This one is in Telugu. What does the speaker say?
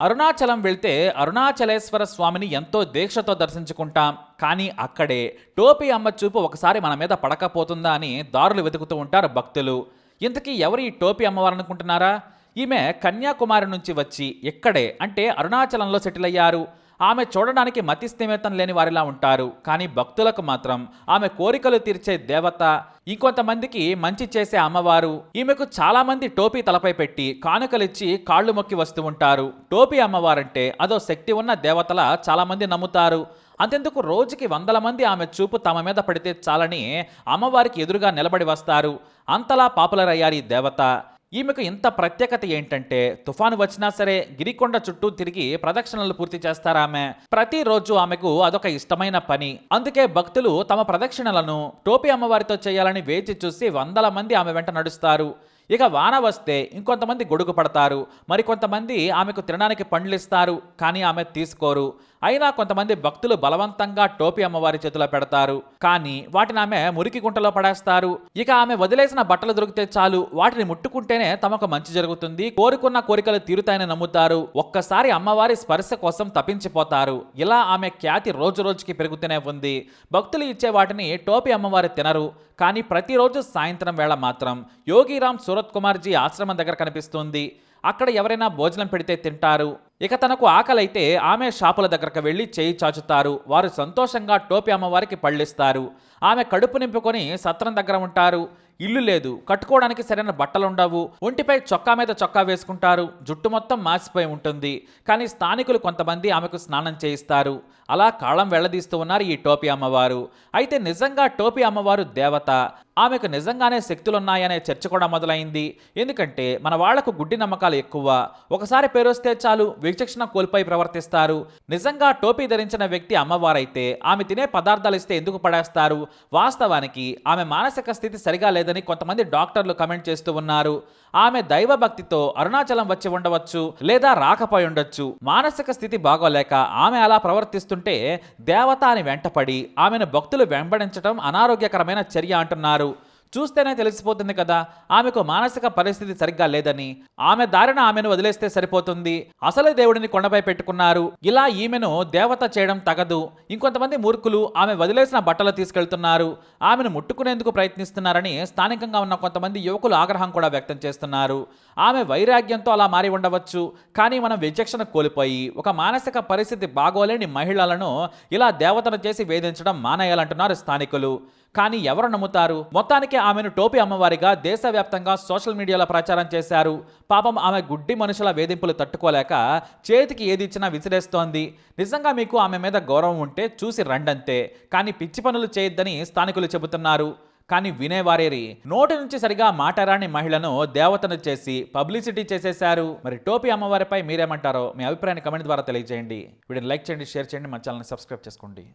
అరుణాచలం వెళ్తే అరుణాచలేశ్వర స్వామిని ఎంతో దీక్షతో దర్శించుకుంటాం. కానీ అక్కడే టోపీ అమ్మ చూపు ఒకసారి మన మీద పడకపోతుందా అని దారులు వెతుకుతూ ఉంటారు భక్తులు. ఇంతకీ ఎవరు ఈ టోపీ అమ్మవారనుకుంటున్నారా? ఈమె కన్యాకుమారి నుంచి వచ్చి ఇక్కడే అంటే అరుణాచలంలో సెటిల్ అయ్యారు. ఆమె చూడడానికి మతిస్థిమితం లేని వారిలా ఉంటారు. కానీ భక్తులకు మాత్రం ఆమె కోరికలు తీర్చే దేవత ఇంకొంతమందికి మంచి చేసే అమ్మవారు ఈమెకు చాలా మంది టోపీ తలపై పెట్టి కానుకలిచ్చి కాళ్ళు మొక్కి వస్తూ ఉంటారు. టోపీ అమ్మవారంటే అదో శక్తి ఉన్న దేవతల చాలామంది నమ్ముతారు. అంతెందుకు రోజుకి వందల మంది ఆమె చూపు తమ మీద పడితే చాలని అమ్మవారికి ఎదురుగా నిలబడి వస్తారు. అంతలా పాపులర్ అయ్యారు ఈ దేవత. ఈమెకు ఇంత ప్రత్యేకత ఏంటంటే తుఫాను వచ్చినా సరే గిరికొండ చుట్టూ తిరిగి ప్రదక్షిణలు పూర్తి చేస్తారామె ప్రతిరోజు ఆమెకు అదొక ఇష్టమైన పని. అందుకే భక్తులు తమ ప్రదక్షిణలను టోపీ అమ్మవారితో చేయాలని వేచి చూసి వందల మంది ఆమె వెంట నడుస్తారు. ఇక వాన వస్తే ఇంకొంతమంది గొడుగు పడతారు మరికొంతమంది ఆమెకు తినడానికి పండ్లు ఇస్తారు కానీ ఆమె తీసుకోరు. అయినా కొంతమంది భక్తులు బలవంతంగా టోపీ అమ్మవారి చేతిలో పెడతారు కానీ వాటిని ఆమె మురికి గుంటలో పడేస్తారు. ఇక ఆమె వదిలేసిన బట్టలు దొరికితే చాలు వాటిని ముట్టుకుంటేనే తమకు మంచి జరుగుతుంది. కోరుకున్న కోరికలు తీరుతాయని నమ్ముతారు. ఒక్కసారి అమ్మవారి స్పర్శ కోసం తప్పించిపోతారు. ఇలా ఆమె ఖ్యాతి రోజు రోజుకి పెరుగుతూనే ఉంది. భక్తులు ఇచ్చే వాటిని టోపీ అమ్మవారి తినరు కానీ ప్రతిరోజు సాయంత్రం వేళ మాత్రం. యోగిరామ్ సుర సూరత్ కుమార్జీ ఆశ్రమం దగ్గర కనిపిస్తుంది. అక్కడ ఎవరైనా భోజనం పెడితే తింటారు. ఇక తనకు ఆకలైతే ఆమె షాపుల దగ్గరకు వెళ్ళి చేయి చాచుతారు. వారు సంతోషంగా టోపీ అమ్మవారికి పళ్ళిస్తారు. ఆమె కడుపు నింపుకొని సత్రం దగ్గర ఉంటారు. ఇల్లు లేదు. కట్టుకోవడానికి సరైన బట్టలుండవు. ఒంటిపై చొక్కా మీద చొక్కా వేసుకుంటారు. జుట్టు మొత్తం మాసిపోయి ఉంటుంది. కానీ స్థానికులు కొంతమంది ఆమెకు స్నానం చేయిస్తారు. అలా కాళం వెళ్ళదీస్తూ ఉన్నారు ఈ టోపీ అమ్మవారు. అయితే నిజంగా టోపీ అమ్మవారు దేవత. ఆమెకు నిజంగానే శక్తులున్నాయనే చర్చ కూడా మొదలైంది. ఎందుకంటే మన వాళ్ళకు గుడ్డి నమ్మకాలు ఎక్కువ. ఒకసారి పేరొస్తే చాలు విచక్షణ కోల్పోయి ప్రవర్తిస్తారు. నిజంగా టోపీ ధరించిన వ్యక్తి అమ్మవారైతే ఆమె తినే పదార్థాలు ఇస్తే ఎందుకు పడేస్తారు? వాస్తవానికి ఆమె మానసిక స్థితి సరిగా లేదని కొంతమంది డాక్టర్లు కమెంట్ చేస్తూ ఉన్నారు. ఆమె దైవభక్తితో అరుణాచలం వచ్చి ఉండవచ్చు లేదా రాకపోయి ఉండొచ్చు. మానసిక స్థితి బాగోలేక ఆమె అలా ప్రవర్తిస్తుంటే దేవత అని వెంటపడి ఆమెను భక్తులు వెంబడించడం అనారోగ్యకరమైన చర్య అంటున్నారు. చూస్తేనే తెలిసిపోతుంది కదా ఆమెకు మానసిక పరిస్థితి సరిగ్గా లేదని. ఆమె దారిన ఆమెను వదిలేస్తే సరిపోతుంది. అసలు దేవుడిని కొండపై పెట్టుకున్నారు. ఇలా ఈమెను దేవత చేయడం తగదు. ఇంకొంతమంది మూర్ఖులు ఆమె వదిలేసిన బట్టలు తీసుకెళ్తున్నారు. ఆమెను ముట్టుకునేందుకు ప్రయత్నిస్తున్నారని స్థానికంగా ఉన్న కొంతమంది యువకులు ఆగ్రహం కూడా వ్యక్తం చేస్తున్నారు. ఆమె వైరాగ్యంతో అలా మారి ఉండవచ్చు కానీ మనం విచక్షణ కోల్పోయి ఒక మానసిక పరిస్థితి బాగోలేని మహిళలను ఇలా దేవతను చేసి వేధించడం మానేయాలంటున్నారు స్థానికులు. కానీ ఎవరు నమ్ముతారు? మొత్తానికి ఆమెను టోపీ అమ్మవారిగా దేశవ్యాప్తంగా సోషల్ మీడియాలో ప్రచారం చేశారు. పాపం ఆమె గుడ్డి మనుషుల వేధింపులు తట్టుకోలేక చేతికి ఏది ఇచ్చినా విసిరేస్తోంది. నిజంగా మీకు ఆమె మీద గౌరవం ఉంటే చూసి రండంతే. కానీ పిచ్చి పనులు చేయొద్దని స్థానికులు చెబుతున్నారు. కానీ వినేవారేరి నోటి నుంచి సరిగా మాటారాని మహిళను దేవతను చేసి పబ్లిసిటీ చేసేశారు. మరి టోపీ అమ్మవారిపై మీరేమంటారో మీ అభిప్రాయాన్ని కమెంట్ ద్వారా తెలియజేయండి. వీడియోని లైక్ చేయండి షేర్ చేయండి మన ఛానల్ని సబ్స్క్రైబ్ చేసుకోండి.